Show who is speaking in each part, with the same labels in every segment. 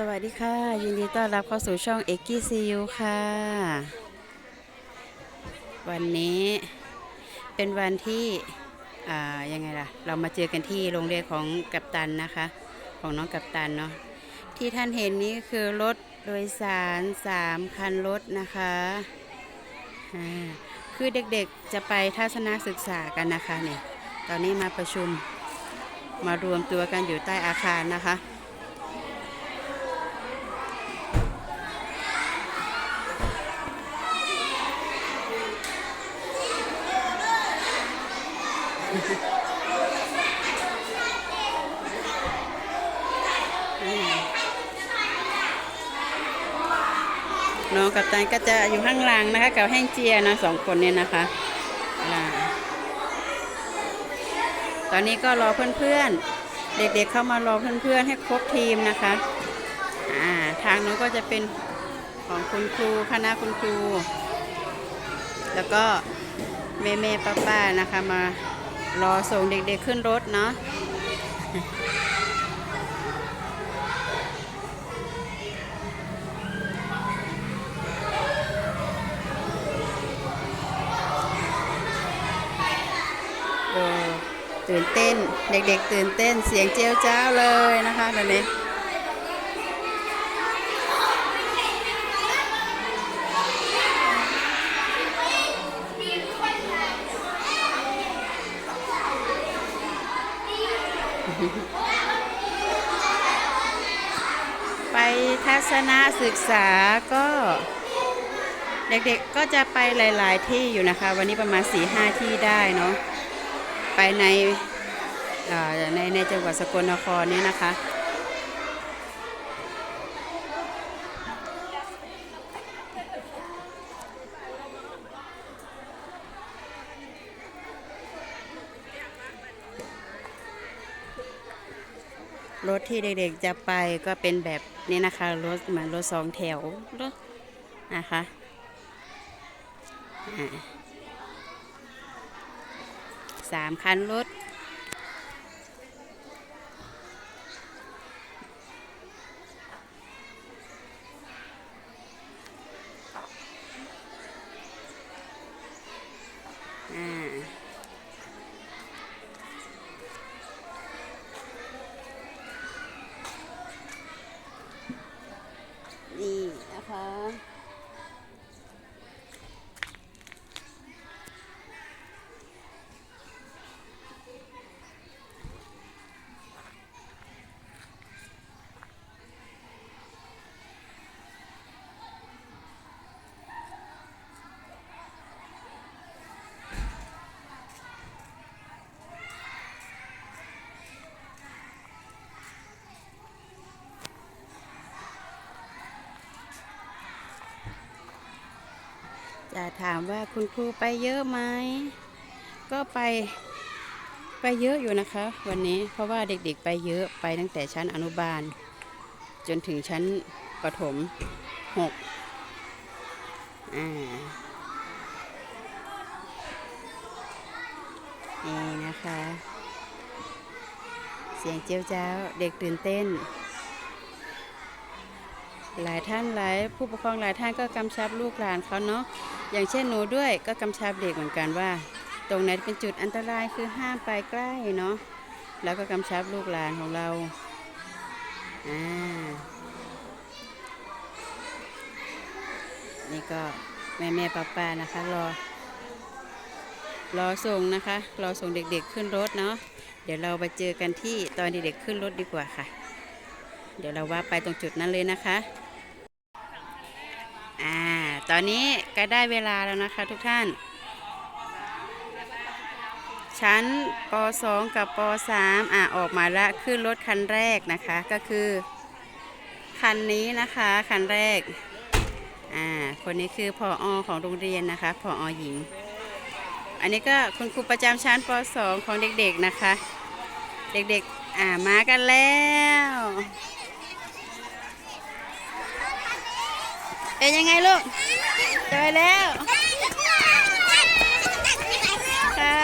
Speaker 1: สวัสดีค่ะ ยินดีต้อนรับเข้าสู่ช่องเอ็กกี้ซียูค่ะ วันนี้เป็นวันที่อ่ายังไงล่ะ เรามาเจอกันที่โรงเรียนของกัปตันนะคะ ของน้องกัปตันเนาะที่ท่านเห็นนี้คือรถโดยสารสามคันรถนะคะอ่าคือเด็กๆจะไปทัศนศึกษากันนะคะเนี่ยตอนนี้มาประชุมมารวมตัวกันอยู่ใต้อาคารนะคะ น้องกับตันก็จะอยู่ข้างหล่างนะคะ กับแห้งเจียนะสองคนเนี่ยนะคะ ตอนนี้ก็รอเพื่อนๆ เด็กๆเข้ามารอเพื่อนๆ ให้ครบทีมนะคะอ่าทางนู้นก็จะเป็นของคุณครูคณะคุณครู แล้วก็แม่แม่ป้าป้าๆนะคะมารอส่งเด็กๆขึ้นรถเนาะ ตื่นเต้น เด็กๆ ตื่นเต้นเสียงเจียวจ้าวเลยนะคะตอนนี้ไปทัศนศึกษาก็ เด็กๆก็จะไปหลาย ๆ ที่อยู่นะคะ วันนี้ประมาณ4ีหที่ได้เนาะ ไปในเอ่อในในจังหวัดสกลนครนี่ยนะคะรถที่เด็กๆจะไปก็เป็นแบบนี้นะคะรถเหมือนรถสองแถวรถนะคะอ่า สามคันรถ อ่า นี่นะคะ จะถามว่าคุณครูไปเยอะไหม ก็ไปไปเยอะอยู่นะคะ วันนี้เพราะว่าเด็กๆไปเยอะไปตั้งแต่ชั้นอนุบาล จนถึงชั้นประถมหกอ่านี่นะคะ เสียงเจียวจ้าวเด็กตื่นเต้น หลายท่านหลายผู้ปกครองหลายท่านก็กำชับลูกหลานเขาเนาะ อย่างเช่นหนูด้วยก็กำชับเด็กเหมือนกันว่า ตรงไหนเป็นจุดอันตรายคือห้ามไปใกล้เนาะแล้วก็กำชับลูกหลานของเราอ่านี่ก็แม่แม่ป้าป้านะคะรอรอส่งนะคะรอส่งเด็กๆขึ้นรถเนาะเดี๋ยวเราไปเจอกันที่ตอนเด็กๆขึ้นรถดีกว่าค่ะ เดี๋ยวเราว่าไปตรงจุดนั้นเลยนะคะ ตอนนี้ก็ได้เวลาแล้วนะคะทุกท่าน ชั้นป .2 กับป .3 อ่าออกมาละขึ้นรถคันแรกนะคะก็คือ คันนี้นะคะคันแรกอ่าคนนี้คือพออของโรงเรียนนะคะพออหญิง อันนี้ก็คุณครูประจำชั้นป .2 ของเด็กๆนะคะ เด็กๆอ่ามากันแล้ว เป็นยังไงลูกเจอแล้วค่ะ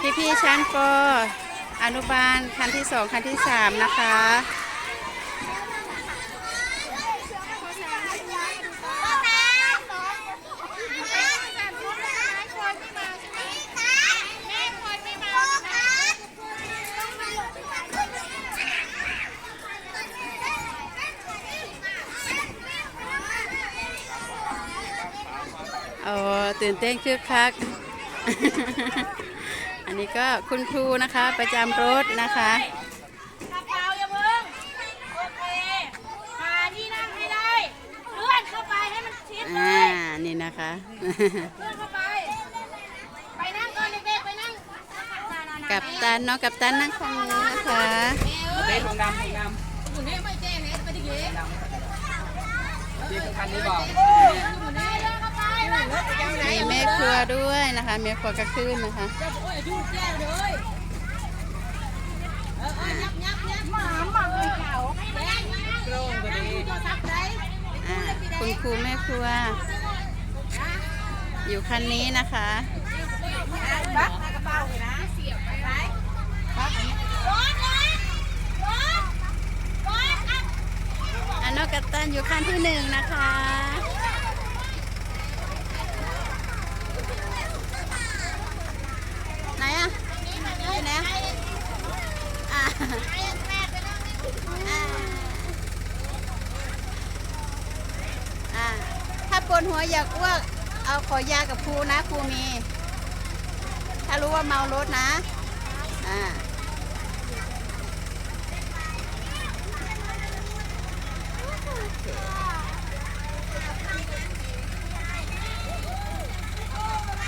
Speaker 1: พพี่ๆชั้นปอนุบาลคันที่สองคันที่สามนะคะ โอ้ ตื่นเต้นคึกคัก อันนี้ก็คุณครูนะคะ ประจำรถนะคะ
Speaker 2: กระเป๋าอย่าเพิ่งโอเคหาที่นั่งให้ได้เลื่อนเข้าไปให้มันชิดเล
Speaker 1: อ่าย นี่นะคะ
Speaker 2: เลื่อนเข้าไป ไปนั่งก่อนเด็กๆไปนั่ง
Speaker 1: กับตันเนาะกับตันนั่งข้างนี้นะคะ
Speaker 3: เต้นลงดำลงด
Speaker 2: อยู่นี่ไม่แจ้งเลยไปดิเก๋ำ
Speaker 3: ที่คันนี้บอก
Speaker 2: อยู่นี่เลื่อนเข้าไปนั่งรถไปยังไง
Speaker 1: มีแม่ครัวด้วยนะคะแม่ครัวก็ขึ้นนะคะ
Speaker 2: โอ้ยยุ่งแจ้งเลยเออเออยับยับยับหมาหมาเลยเก่าแจ้งโกรศัพท์ไหน
Speaker 1: อ่าคุณครูแม่ครัว อยู่คันนี้นะคะ
Speaker 2: บักกระเป๋าเลยนะเสียบไปไหนรถรถรถรถครับ
Speaker 1: อันนอกกับตันอยู่คันที่หนึ่งนะคะ ไหนอะอยู่ไหนอะอะอะอะถ้าปวดหัว อยากอ้วก เอาขอยากับครูนะครูมี ถ้ารู้ว่าเมารถนะ อ่า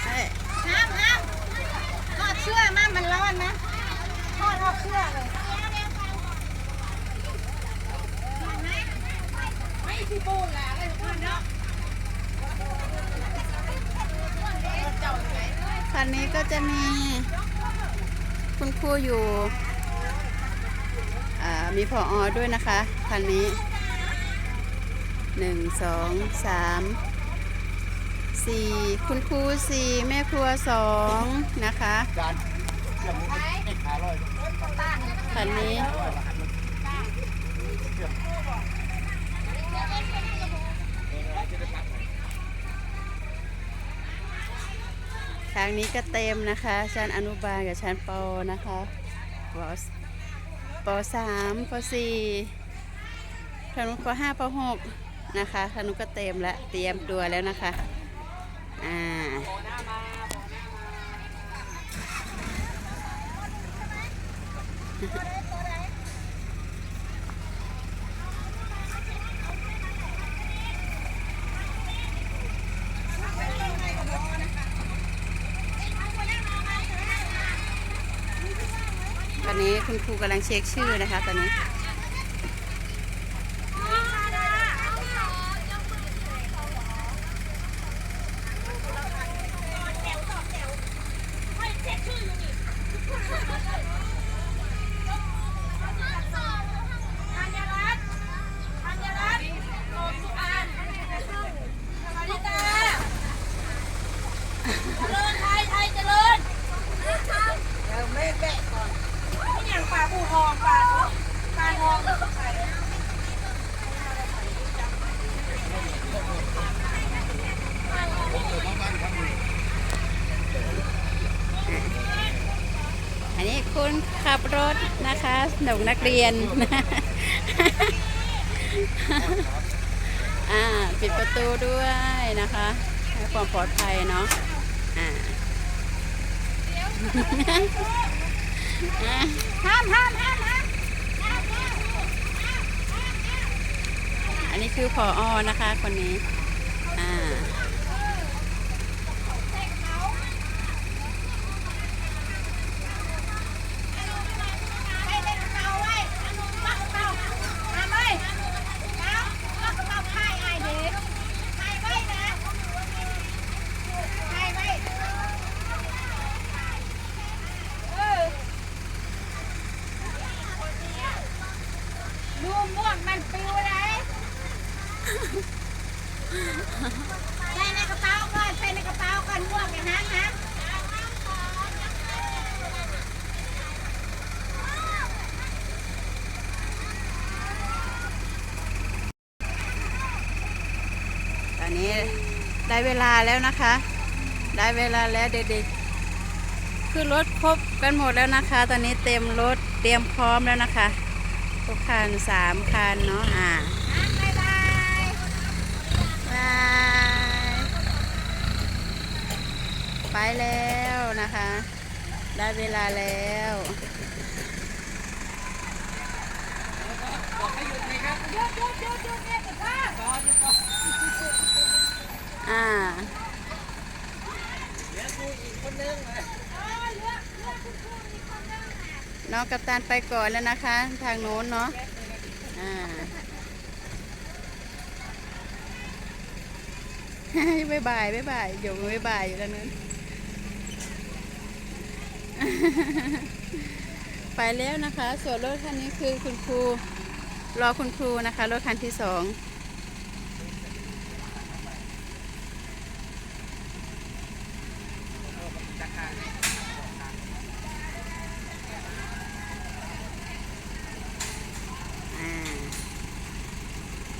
Speaker 1: เอ้ย
Speaker 2: ห้ามห้ามทอดเชือกมามันร้อนนะทอดออกเชือกเลยไม่ที่ปูนแหละเลยทุกคนเนาะ
Speaker 1: คันนี้ก็จะมีคุณครู อยู่อ่ามีพออด้วยนะคะคันนี้หนึ่งสองสามสี่คุณครูสี่แม่ครัวสองนะคะ
Speaker 3: จานเรื่องนี้ไม่ขาลอย
Speaker 1: คันนี้ ทางนี้ก็เต็มนะคะชั้นอนุบาลกับชั้นปนะคะปสปสามปสี่ทางนู้นปห้าปหกนะคะทางนู้นก็เต็มแล้วเตรียมตัวแล้วนะคะอ่า คุณครูกำลังเช็คชื่อนะคะตอนนี้
Speaker 2: ธัญรัตน์ธัญรัตน์โลสุอานสวัสดีตาเจริญไทยไทยเจริญเดี๋ยวแม่แบะก่อนนี่อย่างปลาบูทองปลาปลาทองใส่
Speaker 1: อั นนี้คุณขับรถนะคะหนุ่มนักเรียนอ่าปิดประตูด้วยนะคะให้ความปลอดภัยเนาะอ่าอ่า
Speaker 2: ห้ามห้ามห้ามห้าม
Speaker 1: อันนี้คือพออนะคะคนนี้ อ่า
Speaker 2: ให้เล่นเตาไว้ปักเตาทำไว้แล้วปักเตาไข่ไอเด็กไข่ไว้นะไข่ไว้เออดูม่วงมันปิวเลย
Speaker 1: นนี้ได้เวลาแล้วนะคะ ได้เวลาแล้วเด็กๆคือรถครบกันหมดแล้วนะคะ ตอนนี้เต็มรถเตรียมพร้อมแล้วนะคะทุกคันสามคันเนาะอ่า
Speaker 2: บ๊ายบาย
Speaker 1: บายไปแล้วนะคะ ได้เวลาแล้ว
Speaker 3: อ่าก่อนหยุดก่อน
Speaker 1: อ่า
Speaker 3: เดี๋ยวกูอีกคนนึงเลย
Speaker 1: น้องกัปตันไปก่อนแล้วนะคะ ทางโน้นเนาะอ่าบายบายบายบายอยู่บายบายอยู่แล้วนั้นไปแล้วนะคะ ส่วนรถคันนี้คือคุณครู รอคุณครูนะคะรถคันที่สอง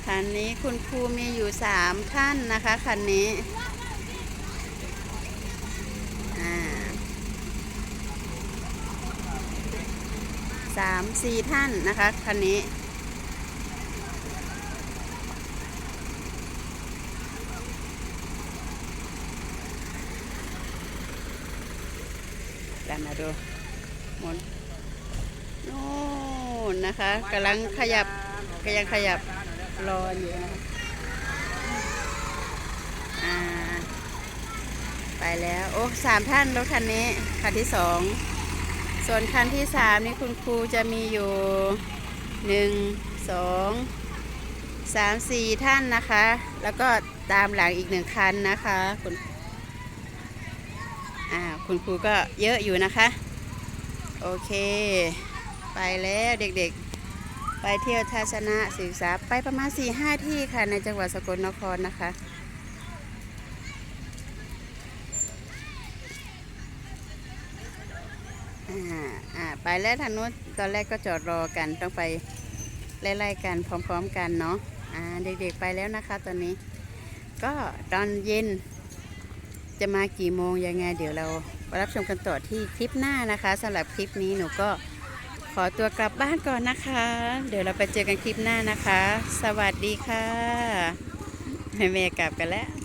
Speaker 1: คันนี้คุณครูมีอยู่สามท่านนะคะคันนี้สามสี่ท่านนะคะคันนี้ กันมาดูหมุนนู่นนะคะกำลังขยับก็ยังขยับรออยู่นะคะอ่าไปแล้ว โอ้สามท่านรถคันนี้คันที่สองส่วนคันที่สามนี่คุณครูจะมีอยู่หนึ่งสองสามสี่ท่านนะคะ แล้วก็ตามหลังอีกหนึ่งคันนะคะคุณ อ่าคุณครูก็เยอะอยู่นะคะ โอเค ไปแล้วเด็กๆ ไปเที่ยวทัศนศึกษาไปประมาณ4ี่ห้าที่ค่ะในจังหวัดสกลนครนะคะอ่าอ่าไปแล้วทางนู้นตอนแรกก็จอดรอกันต้องไปไล่ๆกันพร้อมๆกันเนาะอ่าเด็กๆไปแล้วนะคะตอนนี้ ก็ตอนเย็น จะมากี่โมงยังไง เดี๋ยวเรารับชมกันต่อที่คลิปหน้านะคะสำหรับคลิปนี้หนูก็ขอตัวกลับบ้านก่อนนะคะ เดี๋ยวเราไปเจอกันคลิปหน้านะคะ สวัสดีค่ะแม่ๆกลับกันแล้ว